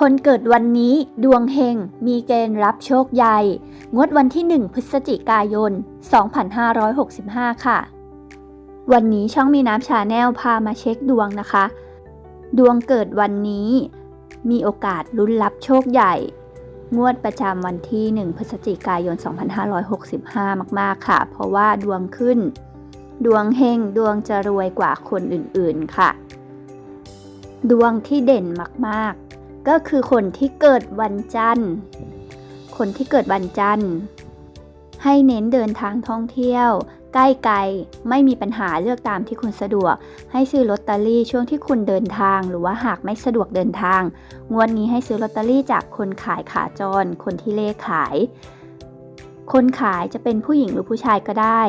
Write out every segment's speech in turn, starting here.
คนเกิดวันนี้ดวงเฮงมีเกณฑ์รับโชคใหญ่ งวดวันที่ 1 พฤศจิกายน 2565 ค่ะ วันนี้ช่องมีน้ำชาแนลพามาเช็คดวงนะคะ ดวงเกิดวันนี้ มีโอกาสลุ้นรับโชคใหญ่ งวดประจำวันที่ 1 พฤศจิกายน 2565 มาก ๆ ค่ะ เพราะว่าดวงขึ้น ดวงเฮงดวงจะรวยกว่าคนอื่นๆค่ะ ดวงที่เด่นมากๆ ก็คือคนที่เกิดวันจันทร์ คนที่เกิดวันจันทร์ ให้เน้นเดินทางท่องเที่ยว ใกล้ไกลไม่มีปัญหาเลือกตามที่คุณสะดวก ให้ซื้อลอตเตอรี่ช่วงที่คุณเดินทาง หรือว่าหากไม่สะดวกเดินทาง งวดนี้ให้ซื้อลอตเตอรี่จากคนขายขาจร คนที่เลขขาย คนขายจะเป็นผู้หญิงหรือผู้ชายก็ได้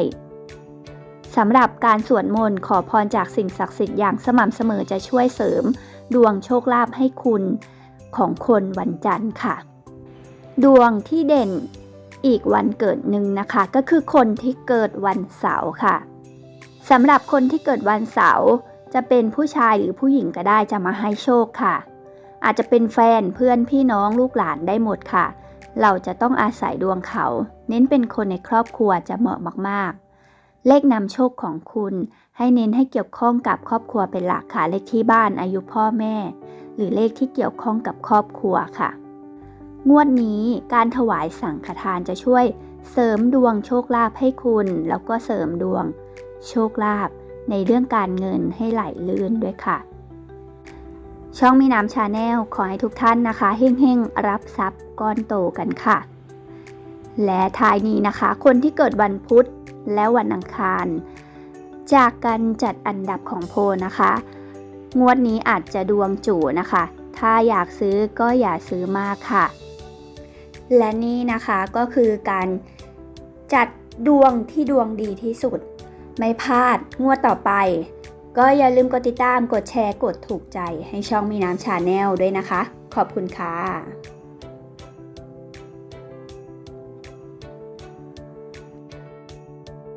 สำหรับการสวดมนต์ขอพรจากสิ่งศักดิ์สิทธิ์อย่างสม่ำเสมอจะช่วยเสริม ดวงโชคลาภให้คุณ ของคนวันจันทร์ค่ะ ดวงที่เด่นอีกวันเกิดหนึ่งนะคะ ก็คือคนที่เกิดวันเสาร์ค่ะสำหรับคนที่เกิดวันเสาร์จะเป็นผู้ชายหรือผู้หญิงก็ได้จะมาให้โชคค่ะ อาจจะเป็นแฟนเพื่อนพี่น้องลูกหลานได้หมดค่ะ เราจะต้องอาศัยดวงเขา เน้นเป็นคนในครอบครัวจะเหมาะมากๆ เลขนำโชคของคุณ ให้เน้นให้เกี่ยวข้องกับครอบครัวเป็นหลักค่ะเลขที่บ้านอายุพ่อแม่ หรือเลขที่เกี่ยวข้องกับครอบครัวค่ะ งวดนี้การถวายสังฆทานจะช่วยเสริมดวงโชคลาภให้คุณ แล้วก็เสริมดวงโชคลาภในเรื่องการเงินให้ไหลลื่นด้วยค่ะ ช่องมีน้ำชาแนลขอให้ทุกท่านนะคะเฮ่งๆ รับทรัพย์ก้อนโตกันค่ะ และท้ายนี้นะคะ คนที่เกิดวันพุธและวันอังคาร จากการจัดอันดับของโพลนะคะ งวดนี้อาจจะดวงจู่นะคะ ถ้าอยากซื้อก็อย่าซื้อมากค่ะ และนี่นะคะก็คือการจัดดวงที่ดวงดีที่สุด ไม่พลาดงวดต่อไป ก็อย่าลืมกดติดตามกดแชร์กดถูกใจให้ช่องมีน้ำชาแนลด้วยนะคะ ขอบคุณค่ะ